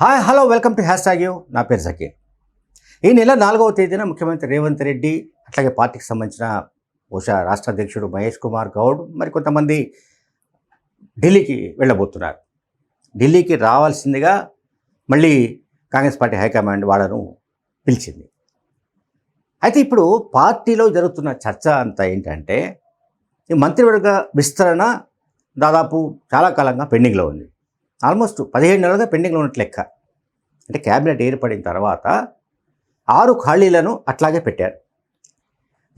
Hi hello welcome to hashtag U నా పేరు జకీర్ ఈ నెల నాలుగవ తేదీన ముఖ్యమంత్రి రేవంత్ రెడ్డి అట్లాగే పార్టీకి సంబంధించిన బహుశా రాష్ట్ర అధ్యక్షుడు మహేష్ కుమార్ గౌడ్ మరి కొంతమంది ఢిల్లీకి వెళ్ళబోతున్నారు. ఢిల్లీకి రావాల్సిందిగా మళ్ళీ కాంగ్రెస్ పార్టీ హైకమాండ్ వాళ్ళను పిలిచింది. అయితే ఇప్పుడు పార్టీలో జరుగుతున్న చర్చ అంతా ఏంటంటే ఈ మంత్రివర్గ విస్తరణ దాదాపు చాలా కాలంగా పెండింగ్లో ఉంది. ఆల్మోస్ట్ పదిహేడు నెలలుగా పెండింగ్లో ఉన్నట్లు లెక్క. అంటే క్యాబినెట్ ఏర్పడిన తర్వాత ఆరు ఖాళీలను అట్లాగే పెట్టారు.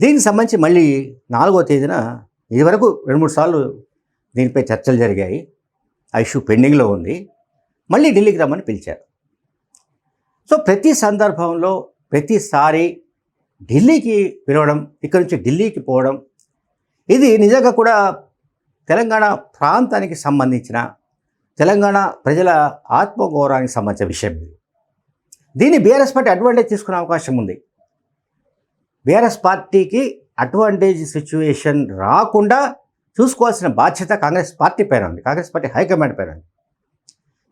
దీనికి సంబంధించి మళ్ళీ నాలుగో తేదీన ఇదివరకు రెండు మూడు సార్లు దీనిపై చర్చలు జరిగాయి. ఆ ఇష్యూ పెండింగ్లో ఉంది. మళ్ళీ ఢిల్లీకి రమ్మని పిలిచారు. సో ప్రతి సందర్భంలో ప్రతిసారి ఢిల్లీకి పిలవడం ఇక్కడి నుంచి ఢిల్లీకి పోవడం ఇది నిజంగా కూడా తెలంగాణ ప్రాంతానికి సంబంధించిన తెలంగాణ ప్రజల ఆత్మగౌరవానికి సంబంధించిన విషయం ఇది. దీన్ని బీఆర్ఎస్ పార్టీ అడ్వాంటేజ్ తీసుకునే అవకాశం ఉంది. బీఆర్ఎస్ పార్టీకి అడ్వాంటేజ్ సిచ్యువేషన్ రాకుండా చూసుకోవాల్సిన బాధ్యత కాంగ్రెస్ పార్టీ పైన ఉంది. కాంగ్రెస్ పార్టీ హైకమాండ్ పైన ఉంది.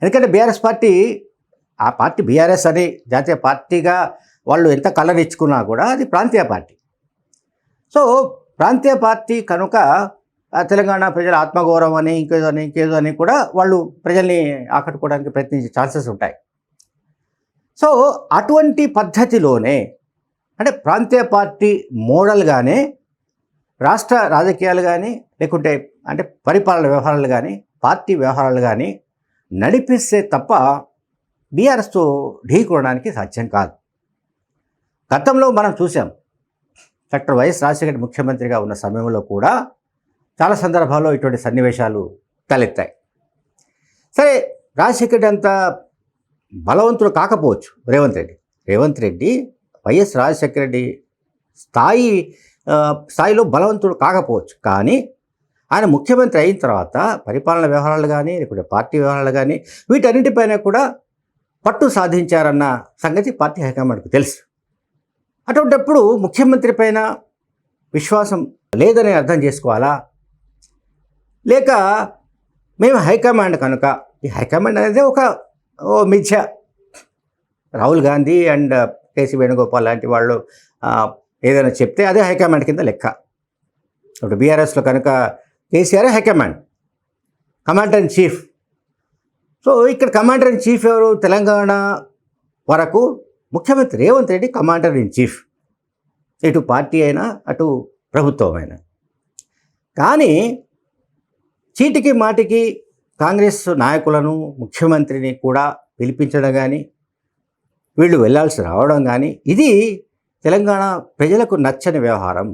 ఎందుకంటే బీఆర్ఎస్ పార్టీ ఆ పార్టీ బీఆర్ఎస్ అని జాతీయ పార్టీగా వాళ్ళు ఎంత కలర్ ఇచ్చుకున్నా కూడా అది ప్రాంతీయ పార్టీ. సో ప్రాంతీయ పార్టీ కనుక తెలంగాణ ప్రజల ఆత్మగౌరవం అని ఇంకేదో అని ఇంకేదో అని కూడా వాళ్ళు ప్రజల్ని ఆకట్టుకోవడానికి ప్రయత్నించే ఛాన్సెస్ ఉంటాయి. సో అటువంటి పద్ధతిలోనే అంటే ప్రాంతీయ పార్టీ మోడల్ కానీ రాష్ట్ర రాజకీయాలు కానీ లేకుంటే అంటే పరిపాలన వ్యవహారాలు కానీ పార్టీ వ్యవహారాలు కానీ నడిపిస్తే తప్ప బీఆర్ఎస్తో ఢీకొనడానికి సాధ్యం కాదు. గతంలో మనం చూసాం డాక్టర్ వైఎస్ రాజశేఖర్ ముఖ్యమంత్రిగా ఉన్న సమయంలో కూడా చాలా సందర్భాల్లో ఇటువంటి సన్నివేశాలు తలెత్తాయి. సరే రాజశేఖర్ అంత బలవంతుడు కాకపోవచ్చు. రేవంత్ రెడ్డి. రేవంత్ రెడ్డి వైఎస్ రాజశేఖర రెడ్డి స్థాయి స్థాయిలో బలవంతుడు కాకపోవచ్చు. కానీ ఆయన ముఖ్యమంత్రి అయిన తర్వాత పరిపాలన వ్యవహారాలు కానీ లేకుంటే పార్టీ వ్యవహారాలు కానీ వీటన్నిటిపైన కూడా పట్టు సాధించారన్న సంగతి పార్టీ హైకమాండ్కు తెలుసు. అటువంటిప్పుడు ముఖ్యమంత్రి పైన విశ్వాసం లేదని అర్థం చేసుకోవాలా? లేక మేము హైకమాండ్ కనుక ఈ హైకమాండ్ అనేది ఒక ఓ మిథ్య. రాహుల్ గాంధీ అండ్ కేసీ వేణుగోపాల్ లాంటి వాళ్ళు ఏదైనా చెప్తే అదే హైకమాండ్ కింద లెక్క. ఇప్పుడు బీఆర్ఎస్లో కనుక KCR high command? Commander in chief. So ఇక్కడ కమాండర్ ఇన్ చీఫ్ ఎవరు? తెలంగాణ వరకు ముఖ్యమంత్రి Revanth Reddy commander in chief. ఇటు పార్టీ అయినా అటు ప్రభుత్వం అయినా. కానీ చీటికి మాటికి కాంగ్రెస్ నాయకులను ముఖ్యమంత్రిని కూడా పిలిపించడం కానీ వీళ్ళు వెళ్ళాల్సి రావడం కానీ ఇది తెలంగాణ ప్రజలకు నచ్చని వ్యవహారం.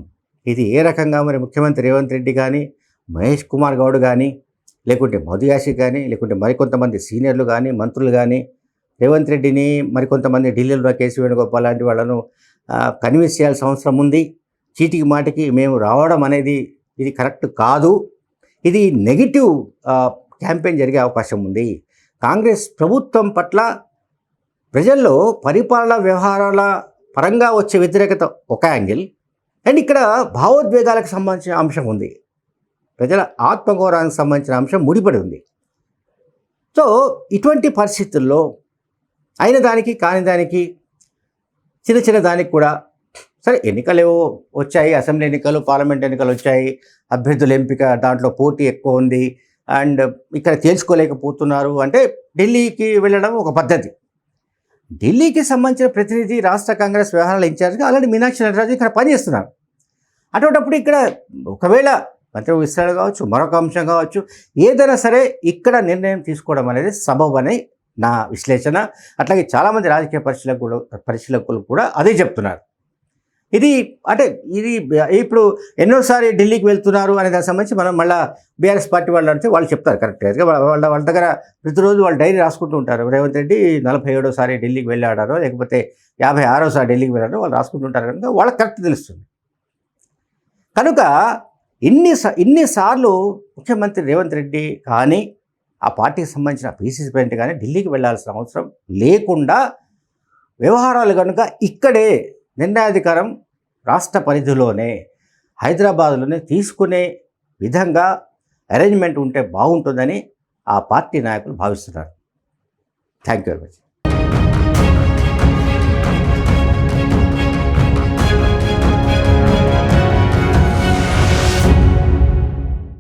ఇది ఏ రకంగా మరి ముఖ్యమంత్రి రేవంత్ రెడ్డి కానీ మహేష్ కుమార్ గౌడ్ కానీ లేకుంటే మధుయాసి కానీ లేకుంటే మరికొంతమంది సీనియర్లు కానీ మంత్రులు కానీ రేవంత్ రెడ్డిని మరికొంతమంది ఢిల్లీలో కేసీ వేణుగోపాల్ లాంటి వాళ్ళను కన్విన్స్ చేయాల్సిన అవసరం ఉంది. చీటికి మాటికి మేము రావడం అనేది ఇది కరెక్ట్ కాదు. ఇది నెగిటివ్ క్యాంపెయిన్ జరిగే అవకాశం ఉంది. కాంగ్రెస్ ప్రభుత్వం పట్ల ప్రజల్లో పరిపాలన వ్యవహారాల పరంగా వచ్చే వ్యతిరేకత ఒక యాంగిల్. అండ్ ఇక్కడ భావోద్వేగాలకు సంబంధించిన అంశం ఉంది. ప్రజల ఆత్మగౌరవానికి సంబంధించిన అంశం ముడిపడి ఉంది. సో ఇటువంటి పరిస్థితుల్లో అయిన దానికి కాని దానికి చిన్న చిన్న దానికి కూడా సరే ఎన్నికలు వచ్చాయి. అసెంబ్లీ ఎన్నికలు పార్లమెంట్ ఎన్నికలు వచ్చాయి. అభ్యర్థుల ఎంపిక దాంట్లో పోటీ ఎక్కువ ఉంది. అండ్ ఇక్కడ తేల్చుకోలేకపోతున్నారు. అంటే ఢిల్లీకి వెళ్ళడం ఒక పద్ధతి. ఢిల్లీకి సంబంధించిన ప్రతినిధి రాష్ట్ర కాంగ్రెస్ వ్యవహారాల ఇన్ఛార్జ్గా ఆల్రెడీ మీనాక్షి నటరాజు ఇక్కడ పనిచేస్తున్నారు. అటువంటిప్పుడు ఇక్కడ ఒకవేళ మంత్రి విస్తరణ కావచ్చు మరొక అంశం కావచ్చు ఏదైనా సరే ఇక్కడ నిర్ణయం తీసుకోవడం అనేది సబబ్ అని నా విశ్లేషణ. అట్లాగే చాలామంది రాజకీయ పరిశీలకులు పరిశీలకులు కూడా అదే చెప్తున్నారు. ఇది అంటే ఇది ఇప్పుడు ఎన్నోసారి ఢిల్లీకి వెళ్తున్నారు అనే దానికి సంబంధించి మనం మళ్ళీ బీఆర్ఎస్ పార్టీ వాళ్ళు అంటే వాళ్ళు చెప్తారు కరెక్ట్గా వాళ్ళ వాళ్ళ దగ్గర ప్రతిరోజు వాళ్ళు డైరీ రాసుకుంటూ ఉంటారు. రేవంత్ రెడ్డి నలభై ఏడోసారి ఢిల్లీకి వెళ్ళాడారో లేకపోతే యాభై ఆరోసారి ఢిల్లీకి వెళ్ళాడో వాళ్ళు రాసుకుంటుంటారు కనుక వాళ్ళకి కరెక్ట్ తెలుస్తుంది. కనుక ఇన్ని స- ఇన్నిసార్లు ముఖ్యమంత్రి రేవంత్ రెడ్డి కానీ ఆ పార్టీకి సంబంధించిన పీసీసీ ప్రెసిడెంట్ కానీ ఢిల్లీకి వెళ్ళాల్సిన అవసరం లేకుండా వ్యవహారాలు కనుక ఇక్కడే నిర్ణయాధికారం రాష్ట్ర పరిధిలోనే హైదరాబాద్లోనే తీసుకునే విధంగా అరేంజ్మెంట్ ఉంటే బాగుంటుందని ఆ పార్టీ నాయకులు భావిస్తున్నారు. Thank you very much